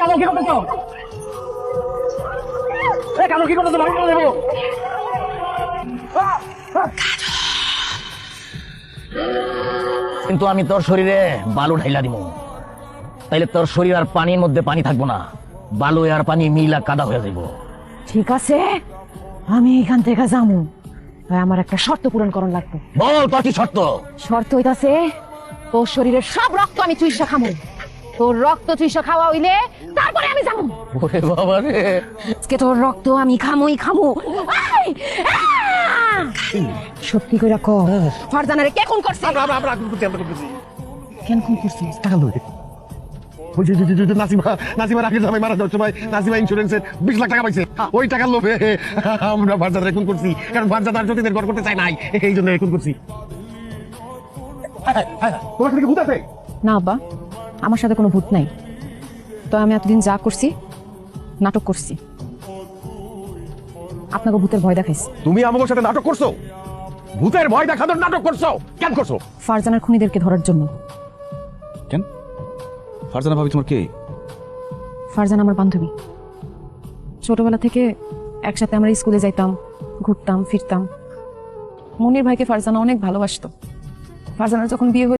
কালো কি করতেছো? কালো কি করতেছো? ভাই দেবো কিন্তু আমি তোর শরীরে বালু ঢাইলা দিব তাইলে তোর শরীর আর পানির মধ্যে পানি থাকব না। বালু আর পানি মিলা কাদা হয়ে যাইব। ঠিক আছে আমি এখান থেকে যাব আমার একটা শর্ত পূরণ করণ লাগবে। বল তোর কি শর্ত? শর্ত হইতাছে তোর শরীরের সব রক্ত আমি চুইসা খামো। তোর রক্ত চুইসা খাওয়া হইলে তারপরে আমি যাব। ওরে বাবা রে। আজকে তোর রক্ত আমি খামোই খামো! সত্যি কইরা ক ফারজানারে কে খুন করছে? আমরা আমরা করতেছি আমরা করতেছি কেন খুন টাকা লই নাসিমা নাসিমা মারা যাওয়ার সময় নাসিমা ইন্স্যুরেন্সের বিশ লাখ টাকা পাইছে। ওই টাকার লোভে আমরা ভারজাদা রেকুন করছি। কারণ ভারজাদা আর জ্যোতিদের ঘর করতে চাই নাই। এই জন্য রেকুন করছি। তোমার সাথে ভূত আছে? না আব্বা। আমার সাথে কোনো ভূত নাই। তো আমি এতদিন যা করছি নাটক করছি। আপনাকে ভূতের ভয় দেখাইছি। তুমি আমাদের সাথে নাটক করছ? ভূতের ভয় দেখানোর নাটক করছ? কেন করছ? ফারজানার খুনিদেরকে ধরার জন্য। কেন? ফারজানা ভাবি তোমার কে? ফারজান আমার বান্ধবী। ছোটবেলা থেকে একসাথে আমরা স্কুলে যাইতাম ঘুরতাম ফিরতাম। মনির ভাইকে ফারজানা অনেক ভালোবাসতো। ফারজানার যখন বিয়ে